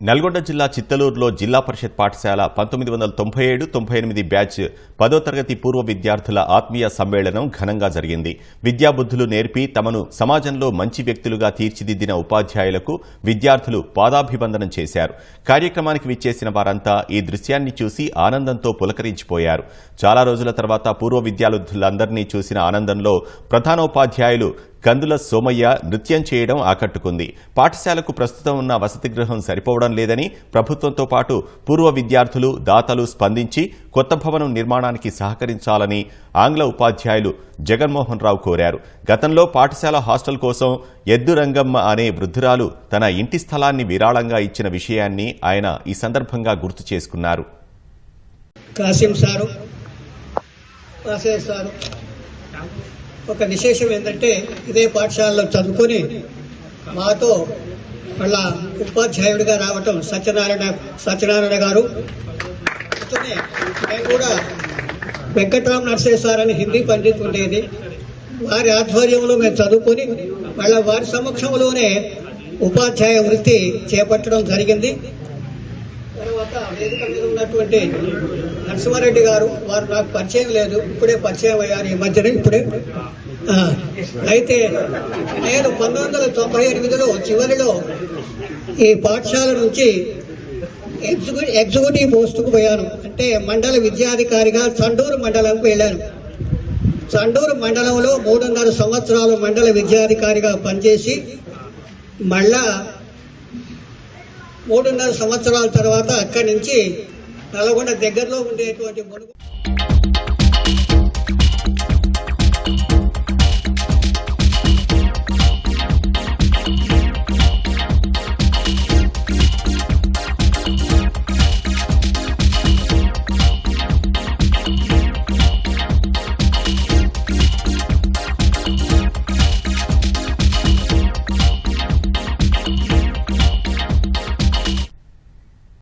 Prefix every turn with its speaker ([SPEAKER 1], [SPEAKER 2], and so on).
[SPEAKER 1] నల్గొండ జిల్లా చిత్తలూరులో జిల్లా పరిషత్ పాఠశాల పంతొమ్మిది వందల తొంభై ఏడు తొంభై ఎనిమిది బ్యాచ్ పదో తరగతి పూర్వ విద్యార్థుల ఆత్మీయ సమ్మేళనం ఘనంగా జరిగింది. విద్యాబుద్ధులు నేర్పి తమను సమాజంలో మంచి వ్యక్తులుగా తీర్చిదిద్దిన ఉపాధ్యాయులకు విద్యార్థులు పాదాభివందనం చేశారు. కార్యక్రమానికి విచ్చేసిన వారంతా ఈ దృశ్యాన్ని చూసి ఆనందంతో పులకరించిపోయారు. చాలా రోజుల తర్వాత పూర్వ విద్యార్థులందరినీ చూసిన ఆనందంలో ప్రధానోపాధ్యాయులు కందుల సోమయ్య నృత్యం చేయడం ఆకట్టుకుంది. పాఠశాలకు ప్రస్తుతం ఉన్న వసతి గృహం సరిపోవడం లేదని ప్రభుత్వంతో పాటు పూర్వ విద్యార్థులు దాతలు స్పందించి కొత్త భవనం నిర్మాణానికి సహకరించాలని ఆంగ్ల ఉపాధ్యాయులు జగన్మోహన్ రావు కోరారు. గతంలో పాఠశాల హాస్టల్ కోసం ఎద్దురంగమ్మ అనే వృద్ధురాలు తన ఇంటి స్థలాన్ని విరాళంగా ఇచ్చిన విషయాన్ని ఆయన ఈ సందర్భంగా గుర్తు చేసుకున్నారు.
[SPEAKER 2] Kasim sir sir. ఒక విశేషం ఏంటంటే ఇదే పాఠశాలలో చదువుకొని మాతో మళ్ళా ఉపాధ్యాయుడిగా రావటం సత్యనారాయణ సత్యనారాయణ గారు. అతనే నేను కూడా వెంకట్రామ్ నర్సే అని హిందీ పండిత్ ఉండేది. వారి ఆధ్వర్యంలో మేము చదువుకొని మళ్ళీ వారి సమక్షంలోనే ఉపాధ్యాయ వృత్తి చేపట్టడం జరిగింది. తర్వాత వేదిక మీద ఉన్నటువంటి నరసింహారెడ్డి గారు వారు నాకు పరిచయం లేదు ఇప్పుడే పరిచయం అయ్యారు ఈ మధ్యన ఇప్పుడే. అయితే నేను పంతొమ్మిది వందల తొంభై ఎనిమిదిలో చివరిలో ఈ పాఠశాల నుంచి ఎగ్జిక్యూ ఎగ్జిక్యూటివ్ పోస్టుకు పోయాను. అంటే మండల విద్యాధికారిగా చండూరు మండలంకు వెళ్ళాను. చండూరు మండలంలో మూడున్నర సంవత్సరాలు మండల విద్యాధికారిగా పనిచేసి మళ్ళా మూడున్నర సంవత్సరాల తర్వాత అక్కడి నుంచి నల్గొండ దగ్గరలో ఉండేటువంటి మునుగు